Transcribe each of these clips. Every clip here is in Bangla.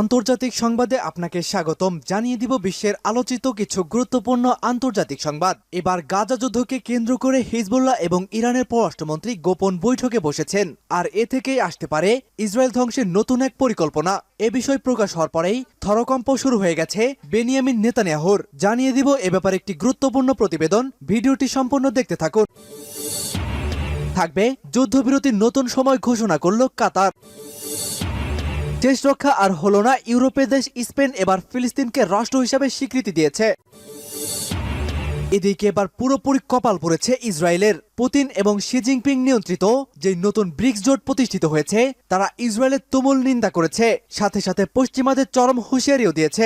আন্তর্জাতিক সংবাদে আপনাকে স্বাগতম। জানিয়ে দিব বিশ্বের আলোচিত কিছু গুরুত্বপূর্ণ আন্তর্জাতিক সংবাদ। এবার গাজা যুদ্ধকে কেন্দ্র করে হিজবুল্লাহ এবং ইরানের পররাষ্ট্রমন্ত্রী গোপন বৈঠকে বসেছেন। আর এ থেকেই আসতে পারে ইসরায়েল ধ্বংসের নতুন এক পরিকল্পনা। এ বিষয় প্রকাশ হওয়ার পরেই থরকম্প শুরু হয়ে গেছে বেনিয়ামিন নেতানিয়াহুর। জানিয়ে দিব এ ব্যাপারে একটি গুরুত্বপূর্ণ প্রতিবেদন। ভিডিওটি সম্পূর্ণ দেখতে থাকুন। থাকবে যুদ্ধবিরতির নতুন সময় ঘোষণা করল কাতার। দেশ রক্ষা আর হলো না ইউরোপের দেশ স্পেন এবার ফিলিস্তিনকে রাষ্ট্র হিসাবে স্বীকৃতি দিয়েছে। এদিকে এবার পুরোপুরি কপাল পড়েছে ইসরায়েলের। পুতিন এবং শি জিনপিং নিয়ন্ত্রিত যে নতুন ব্রিক্স জোট প্রতিষ্ঠিত হয়েছে, তারা ইসরায়েলের তুমুল নিন্দা করেছে। সাথে সাথে পশ্চিমাদের চরম হুঁশিয়ারিও দিয়েছে।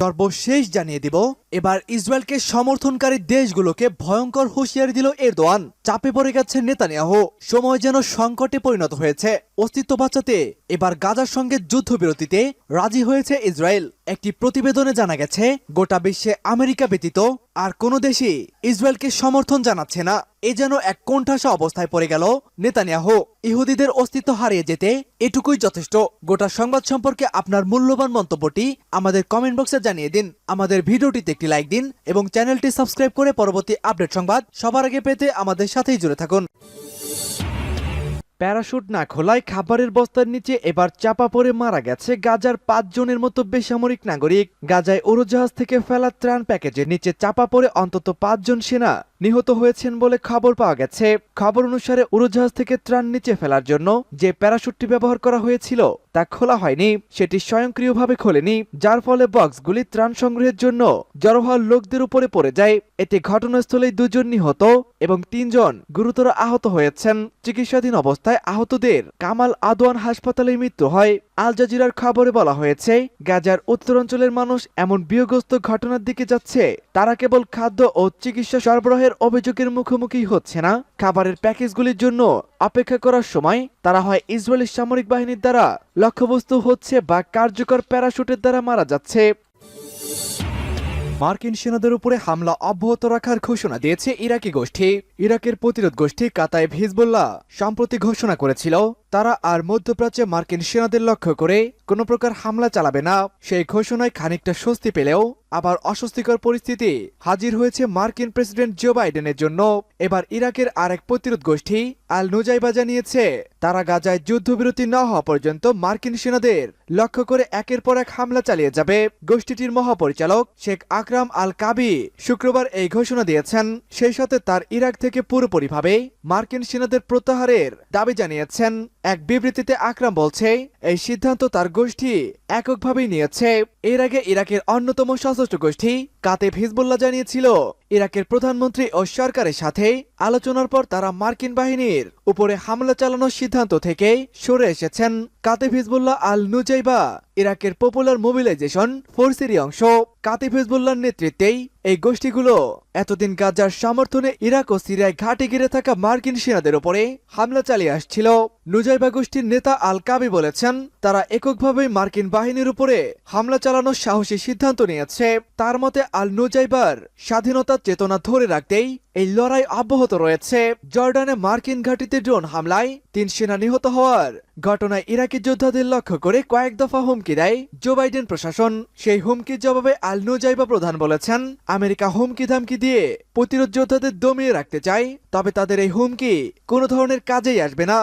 সর্বশেষ জানিয়ে দিব, এবার ইসরায়েলকে সমর্থনকারী দেশগুলোকে ভয়ঙ্কর হুঁশিয়ারি দিল এরদোয়ান। চাপে পড়ে গেছে নেতানিয়াহ। সময় যেন সংকটে পরিণত হয়েছে। অস্তিত্ব বাঁচাতে এবার গাজার সঙ্গে যুদ্ধবিরতিতে রাজি হয়েছে ইসরায়েল। একটি প্রতিবেদনে জানা গেছে, গোটা বিশ্বে আমেরিকা ব্যতীত আর কোনো দেশই ইসরায়েলকে সমর্থন জানাচ্ছে না। এ যেন এক কোণঠাসা অবস্থায় পড়ে গেল। নেতানিয়াহু, ইহুদিদের অস্তিত্ব হারিয়ে যেতে এটুকুই যথেষ্ট। গোটা সংবাদ সম্পর্কে আপনার মূল্যবান মন্তব্যটি আমাদের কমেন্ট বক্সে জানিয়ে দিন। আমাদের ভিডিওটিতে একটি লাইক দিন এবং চ্যানেলটি সাবস্ক্রাইব করে পরবর্তী আপডেট সংবাদ সবার আগে পেতে আমাদের সাথেই জুড়ে থাকুন। প্যারাশুট না খোলায় খাবারের বস্তার নিচে এবার চাপা পড়ে মারা গেছে গাজার পাঁচজনের মতো বেসামরিক নাগরিক। গাজায় উড়োজাহাজ থেকে ফেলা ত্রাণ প্যাকেজের নিচে চাপা পড়ে অন্তত পাঁচজন সেনা। নিহত হয়েছেন বলে খবর পাওয়া গেছে। খবর অনুসারে উড়োজাহাজ থেকে ত্রাণ নিচে ফেলার জন্য যে প্যারাশুটটি ব্যবহার করা হয়েছিল, তা খোলা হয়নি। সেটি স্বয়ংক্রিয়ভাবে খোলেনি, যার ফলে বক্সগুলি ত্রাণ সংগ্রহের জন্য জড়ো হওয়া লোকদের উপরে পড়ে যায়। এতে ঘটনাস্থলেই দুজন নিহত এবং তিনজন গুরুতর আহত হয়েছেন। চিকিৎসাধীন অবস্থায় আহতদের কামাল আদওয়ান হাসপাতালে মৃত্যু হয়। আল জাজিরার খবরে বলা হয়েছে, গাজার উত্তরাঞ্চলের মানুষ এমন বিয়োগস্ত ঘটনার দিকে যাচ্ছে, তারা কেবল খাদ্য ও চিকিৎসা সরবরাহের অভিযোগের মুখোমুখি হচ্ছে না। খাবারের প্যাকেজগুলির জন্য অপেক্ষা করার সময় তারা হয় ইসরায়েলি সামরিক বাহিনীর দ্বারা লক্ষ্যবস্তু হচ্ছে বা কার্যকর প্যারাশুটের দ্বারা মারা যাচ্ছে। মার্কিন সেনাদের উপরে হামলা অব্যাহত রাখার ঘোষণা দিয়েছে ইরাকি গোষ্ঠী। ইরাকের প্রতিরোধ গোষ্ঠী কাতাইব হিজবুল্লাহ সম্প্রতি ঘোষণা করেছিল, তারা আর মধ্যপ্রাচ্যে মার্কিন সেনাদের লক্ষ্য করে কোনো প্রকার হামলা চালাবে না। সেই ঘোষণায় খানিকটা স্বস্তি পেলেও আবার অস্বস্তিকর পরিস্থিতি। হাজির হয়েছে মার্কিন প্রেসিডেন্ট জো বাইডেনের জন্য। এবার ইরাকের আরেক প্রতিরোধ গোষ্ঠী আল নুজাইবা জানিয়েছে, তারা গাজায় যুদ্ধবিরতি না হওয়া পর্যন্ত মার্কিন সেনাদের লক্ষ্য করে একের পর এক হামলা চালিয়ে যাবে। গোষ্ঠীটির মহাপরিচালক শেখ আকরাম আল কাবি শুক্রবার এই ঘোষণা দিয়েছেন। সেই সাথে তার ইরাক থেকে পুরোপুরিভাবে মার্কিন সেনাদের প্রত্যাহারের দাবি জানিয়েছেন। এক বিবৃতিতে আকরাম বলছে, এই সিদ্ধান্ত তার গোষ্ঠী এককভাবেই নিয়েছে। এর আগে ইরাকের অন্যতম সশস্ত্র গোষ্ঠী কাতে হিজবুল্লাহ জানিয়েছিল। ইরাকের প্রধানমন্ত্রী ও সরকারের সাথে আলোচনার পর তারা মার্কিন বাহিনীর উপরে হামলা চালানোর সিদ্ধান্ত থেকে সরে এসেছেন কাতেব হিজবুল্লাহ আল নুজাইবা, ইরাকের পপুলার মোবিলাইজেশন ফোর্সেরই অংশ। কাতিব হিজবুল্লাহর নেতৃত্বেই এই গোষ্ঠীগুলো এতদিন গাজার সমর্থনে ইরাক ও সিরিয়ায় ঘাটে ঘিরে থাকা মার্কিন সেনাদের ওপরে হামলা চালিয়ে আসছিল। নুজাইবা গোষ্ঠীর নেতা আল কাবি বলেছেন, তারা এককভাবে মার্কিন বাহিনীর উপরে হামলা চালানোর সাহসী সিদ্ধান্ত নিয়েছে। তার মতে আল নুজাইবার স্বাধীনতার চেতনা ধরে রাখতেই এই লড়াই অব্যাহত রয়েছে। জর্ডানে মার্কিন ঘাঁটিতে ড্রোন হামলায় তিন সেনা নিহত হওয়ার ঘটনায় ইরাকি যোদ্ধাদের লক্ষ্য করে কয়েক দফা হুমকি দেয় জো বাইডেন প্রশাসন। সেই হুমকির জবাবে আল নুজাইবা প্রধান বলেছেন, আমেরিকা হুমকি ধামকি দিয়ে প্রতিরোধ যোদ্ধাদের দমিয়ে রাখতে চায়, তবে তাদের এই হুমকি কোনো ধরনের কাজেই আসবে না।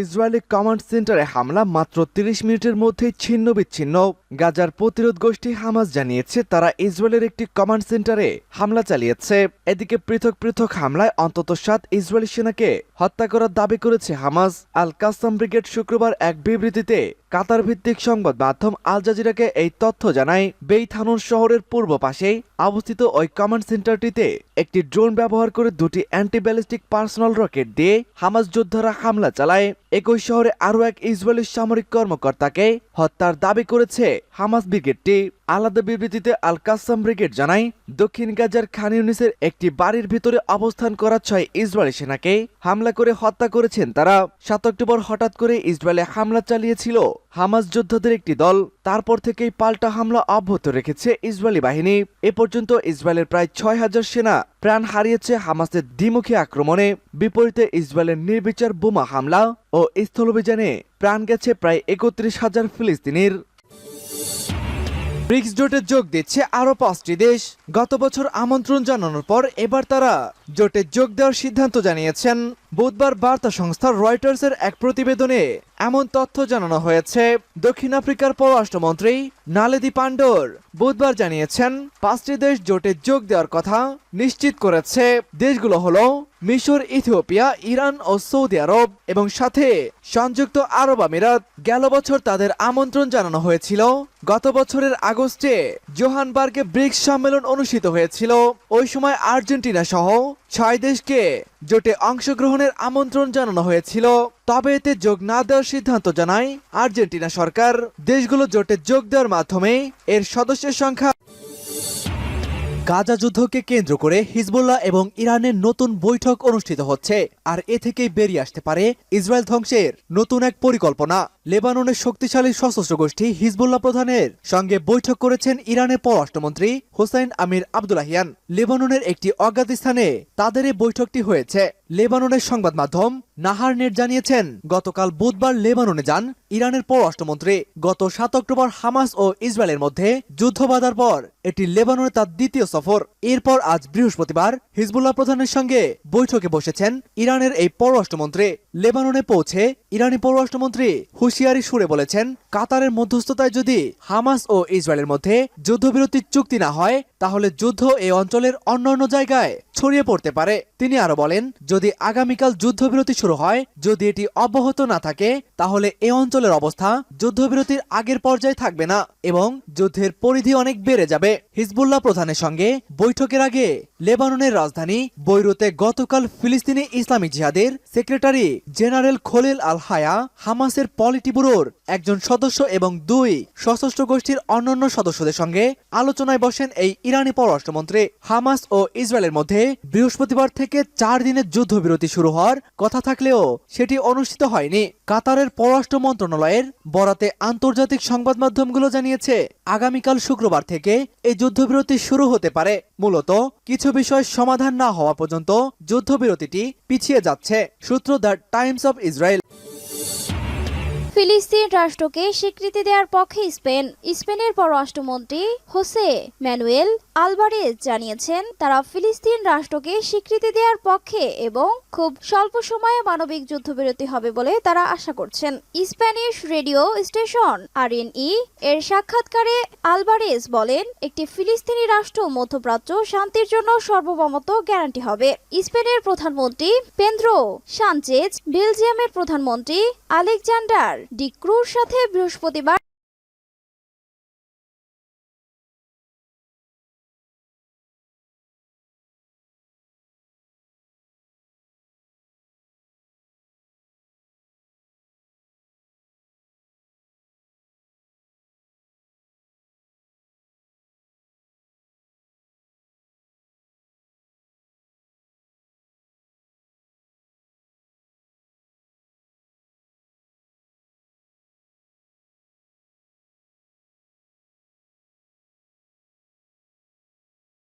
ইসরায়েলি কমান্ড সেন্টারে হামলা মাত্র তিরিশ মিনিটের মধ্যে ছিন্ন বিচ্ছিন্ন। গাজার প্রতিরোধ গোষ্ঠী হামাস জানিয়েছে তারা ইসরায়েলের একটি কমান্ড সেন্টারে হামলা চালিয়েছে। এদিকে পৃথক পৃথক হামলায় অন্তত সাত ইসরায়েলি সেনাকে হত্যা করার দাবি করেছে হামাস। আল কাসাম ব্রিগেড শুক্রবার এক বিবৃতিতে কাতার ভিত্তিক সংবাদ মাধ্যম আল জাজিরাকে এই তথ্য জানায়, বেইথানুন শহরের পূর্ব পাশে অবস্থিত ওই কমান্ড সেন্টারটিতে একটি ড্রোন ব্যবহার করে দুটি অ্যান্টি ব্যালিস্টিক পার্সোনাল রকেট দিয়ে হামাস যোদ্ধারা হামলা চালায়। একই শহরে আরও এক ইসরায়েলি সামরিক কর্মকর্তাকে হত্যার দাবি করেছে হামাস ব্রিগেডটি আলাদা বিবৃতিতে আল কাসাম ব্রিগেড জানায়, দক্ষিণ গাজার খান ইউনিসের একটি বাড়ির ভিতরে অবস্থান করা ছয় ইসরায়েলি সেনাকে হামলা করে হত্যা করেছেন তারা। সাত অক্টোবর হঠাৎ করে ইসরায়েলে হামলা চালিয়েছিল হামাস যোদ্ধাদের একটি দল। তারপর থেকেই পাল্টা হামলা অব্যাহত রেখেছে ইসরায়েলি বাহিনী। এ পর্যন্ত ইসরায়েলের প্রায় ছয় হাজার সেনা প্রাণ হারিয়েছে হামাসের দ্বিমুখী আক্রমণে। বিপরীতে ইসরায়েলের নির্বিচার বোমা হামলা ও স্থলাভিযানে প্রাণ গেছে প্রায় একত্রিশ হাজার ফিলিস্তিনির। ব্রিক্স জোটে যোগ দিচ্ছে আরও পাঁচটি দেশ। গত বছর আমন্ত্রণ জানানোর পর এবার তারা জোটে যোগ দেওয়ার সিদ্ধান্ত জানিয়েছেন। বুধবার বার্তা সংস্থা রয়টার্সের এক প্রতিবেদনে এমন তথ্য জানানো হয়েছে। দক্ষিণ আফ্রিকার পররাষ্ট্রমন্ত্রী নালেদি পান্ডোর বুধবার জানিয়েছেন, পাঁচটি দেশ জোটে যোগ দেওয়ার কথা নিশ্চিত করেছে। দেশগুলো হলো মিশর, ইথিওপিয়া, ইরান ও সৌদি আরব এবং সাথে সংযুক্ত আরব আমিরাত। গেল বছর তাদের আমন্ত্রণ জানানো হয়েছিল। গত বছরের আগস্টে জোহানবার্গে ব্রিক্স সম্মেলন অনুষ্ঠিত হয়েছিল। ওই সময় আর্জেন্টিনা সহ ছয় দেশকে জোটে অংশগ্রহণের আমন্ত্রণ জানানো হয়েছিল। তবে এতে যোগ না দেওয়ার সিদ্ধান্ত জানায় আর্জেন্টিনা সরকার। দেশগুলো জোটে যোগ দেওয়ার মাধ্যমে এর সদস্যের সংখ্যা। গাজা যুদ্ধকে কেন্দ্র করে হিজবুল্লাহ এবং ইরানের নতুন বৈঠক অনুষ্ঠিত হচ্ছে, আর এ থেকেই বেরিয়ে আসতে পারে ইসরায়েল ধ্বংসের নতুন এক পরিকল্পনা। লেবাননের শক্তিশালী সশস্ত্র গোষ্ঠী হিজবুল্লাহ প্রধানের সঙ্গে বৈঠক করেছেন ইরানের পররাষ্ট্রমন্ত্রী হোসাইন আমির আবদুল্লাহিয়ান। লেবাননের একটি অজ্ঞাত স্থানে তাদের এই বৈঠকটি হয়েছে। লেবাননের সংবাদ মাধ্যম নাহার নেট জানিয়েছেন, গতকাল বুধবার লেবাননে যান ইরানের পররাষ্ট্রমন্ত্রী। গত সাত অক্টোবর হামাস ও ইসরায়েলের মধ্যে যুদ্ধ বাঁধার পর এটি লেবাননে তার দ্বিতীয় সফর। এরপর আজ বৃহস্পতিবার হিজবুল্লাহ প্রধানের সঙ্গে বৈঠকে বসেছেন ইরানের এই পররাষ্ট্রমন্ত্রী। লেবাননে পৌঁছে ইরানি পররাষ্ট্রমন্ত্রী হুঁশিয়ারি সুরে বলেছেন, কাতারের মধ্যস্থতায় যদি হামাস ও ইসরায়েলের মধ্যে যুদ্ধবিরতির চুক্তি না হয়, তাহলে যুদ্ধ এই অঞ্চলের অন্যান্য জায়গায় ছড়িয়ে পড়তে পারে। তিনি আরও বলেন, যদি আগামীকাল যুদ্ধবিরতি শুরু হয়, যদি এটি অব্যাহত না থাকে, তাহলে এ অঞ্চলের অবস্থা যুদ্ধবিরতির আগের পর্যায়ে থাকবে না এবং যুদ্ধের পরিধি অনেক বেড়ে যাবে। হিজবুল্লাহ প্রধানের সঙ্গে বৈঠকের আগে লেবাননের রাজধানী বৈরুতে গতকাল ফিলিস্তিনি ইসলামী জিহাদের সেক্রেটারি জেনারেল খলিল আল হায়া হামাসের পলিটি ব্যুরোর একজন সদস্য এবং দুই সশস্ত্র গোষ্ঠীর অন্যান্য সদস্যদের সঙ্গে আলোচনায় বসেন এই ইরানি পররাষ্ট্রমন্ত্রী হামাস ও ইসরায়েলের মধ্যে বৃহস্পতিবার থেকে চার দিনের যুদ্ধবিরতি শুরু হওয়ার কথা থাকলেও সেটি অনুষ্ঠিত হয়নি। কাতারের পররাষ্ট্র মন্ত্রণালয়ের বরাতে আন্তর্জাতিক সংবাদ মাধ্যমগুলো জানিয়েছে, আগামীকাল শুক্রবার থেকে এই যুদ্ধবিরতি শুরু হতে পারে। মূলত, কিছু বিষয় সমাধান না হওয়া পর্যন্ত যুদ্ধবিরতিটি পিছিয়ে যাচ্ছে, সূত্র দ্য টাইমস অব ইসরায়েল। ফিলিস্তিন রাষ্ট্রকে স্বীকৃতি দেওয়ার পক্ষে স্পেন। স্পেনের পররাষ্ট্রমন্ত্রী হোসে ম্যানুয়েল আলবারেজ জানিয়েছেন, তারা ফিলিস্তিন রাষ্ট্রকে স্বীকৃতি দেওয়ার পক্ষে এবং খুব স্বল্প সময়ে মানবিক যুদ্ধবিরতি হবে বলে তারা আশা করছেন। স্প্যানিশ রেডিও স্টেশন আরএনই এর সাক্ষাৎকারে আলবারেজ বলেন, একটি ফিলিস্তিনি রাষ্ট্র মধ্যপ্রাচ্য শান্তির জন্য সর্বভৌমত্ব গ্যারান্টি হবে। স্পেনের প্রধানমন্ত্রী পেন্দ্রো সানচেজ, বেলজিয়ামের প্রধানমন্ত্রী আলেকজান্ডার ডিক্রুর সাথে বৃহস্পতিবার